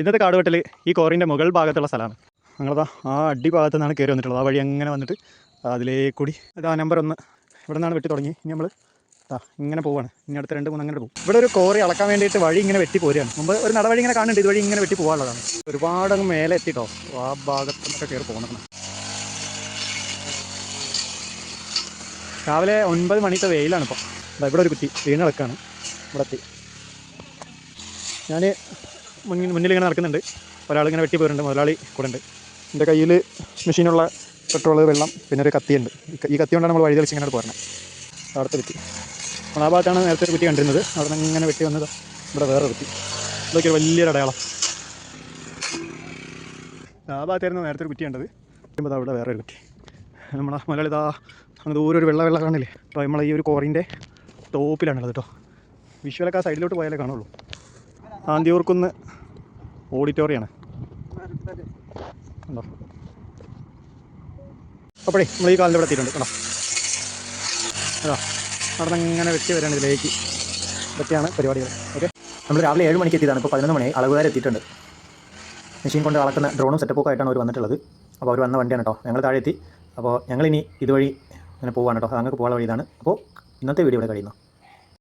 ഇന്നത്തെ കാടുവെട്ടൽ ഈ കോറിന്റെ മുകൾ ഭാഗത്തുള്ള സ്ഥലമാണ്. ഞങ്ങളതാ ആ അടി ഭാഗത്തു നിന്നാണ് കയറി വന്നിട്ടുള്ളത്. ആ വഴി അങ്ങനെ വന്നിട്ട് അതിലേ കൂടി അതാ നമ്പർ ഒന്ന്. ഇവിടെ നിന്നാണ് വെട്ടി തുടങ്ങി. ഇനി നമ്മൾ ആ ഇങ്ങനെ പോവാണ്. ഇനി അടുത്ത രണ്ട് മൂന്ന് അങ്ങനെ പോകും. ഇവിടെ ഒരു കോറി അളക്കാൻ വേണ്ടിയിട്ട് വഴി ഇങ്ങനെ വെട്ടി പോരുകയാണ്. മുമ്പ് ഒരു നടവഴി ഇങ്ങനെ കാണുന്നുണ്ട്. ഇതുവഴി ഇങ്ങനെ വെട്ടി പോകാനുള്ളതാണ് ഒരുപാട് അങ്ങ് മേലെ എത്തിട്ടോ. ആ ഭാഗത്തു നിന്നൊക്കെ കയറി പോകണം രാവിലെ ഒൻപത് മണിത്തെ വെയിലാണ് ഇപ്പോൾ ഇവിടെ ഒരു കുറ്റി വീണ് കിടക്കാണ്. ഇവിടെ എത്തി. ഞാൻ മുന്നിൽ മുന്നിലിങ്ങനെ നടക്കുന്നുണ്ട്. ഒരാളിങ്ങനെ വെട്ടി പോയിട്ടുണ്ട്. മുതലാളി കൂടെ ഉണ്ട്. എന്റെ കയ്യിൽ മെഷീനുള്ള പെട്രോൾ വെള്ളം പിന്നെ ഒരു കത്തിയുണ്ട്. ഈ കത്തി കൊണ്ടാണ് നമ്മൾ വഴി തെളിച്ച് ഇങ്ങനെ പോരണത് അവിടുത്തെ കുറ്റി. നമ്മൾ ആ ഭാഗത്താണ് നേരത്തെ ഒരു കുറ്റി കണ്ടിരുന്നത്. അവിടെ നിന്ന് ഇങ്ങനെ വെട്ടി വന്നത് ഇവിടെ വേറെ കുറ്റി. ഇതൊക്കെ ഒരു വലിയൊരു അടയാളം. ആ ഭാഗത്തായിരുന്നു നേരത്തെ ഒരു കുറ്റി കണ്ടത്. അവിടെ വേറെ ഒരു കുറ്റി. നമ്മളെ മലയാളി ഇതാ അങ്ങ് ദൂരെ ഒരു വെള്ള വെള്ള കാണില്ലേ അപ്പോൾ നമ്മളെ ഈ ഒരു കോറിന്റെ ടോപ്പിലാണുള്ളത് കേട്ടോ. വിഷ്വലൊക്കെ ആ സൈഡിലോട്ട് പോയാലേ കാണുള്ളൂ. ആന്തിയൂർക്കുന്ന് ഓഡിറ്റോറിയമാണ് ഉണ്ടോ? അപ്പോഴേ നമ്മൾ ഈ കാലിന്റെ ഇവിടെ എത്തിയിട്ടുണ്ട് കേട്ടോ അതാ അവിടെ ഇങ്ങനെ വെട്ടി വരാണ് ഇതിലേക്ക്. ഇതൊക്കെയാണ് പരിപാടികൾ. ഓക്കെ? നമ്മൾ രാവിലെ ഏഴ് മണിക്ക് എത്തിയതാണ്. ഇപ്പോൾ പതിനൊന്ന് മണി അളവുകാർ എത്തിയിട്ടുണ്ട്. മെഷീൻ കൊണ്ട് അളക്കുന്ന ഡ്രോണും സെറ്റപ്പൊക്കെ ആയിട്ടാണ് അവർ വന്നിട്ടുള്ളത്. അപ്പോൾ അവർ വന്ന വണ്ടിയാണ് കേട്ടോ. ഞങ്ങൾ താഴെ എത്തി. അപ്പോൾ ഞങ്ങളിനി ഇതുവഴി ഇങ്ങനെ പോവാണ് കേട്ടോ. അങ്ങ് പോകാനുള്ള വഴി ഇതാണ് അപ്പോൾ ഇന്നത്തെ വീഡിയോ ഇവിടെ കഴിയുന്നു.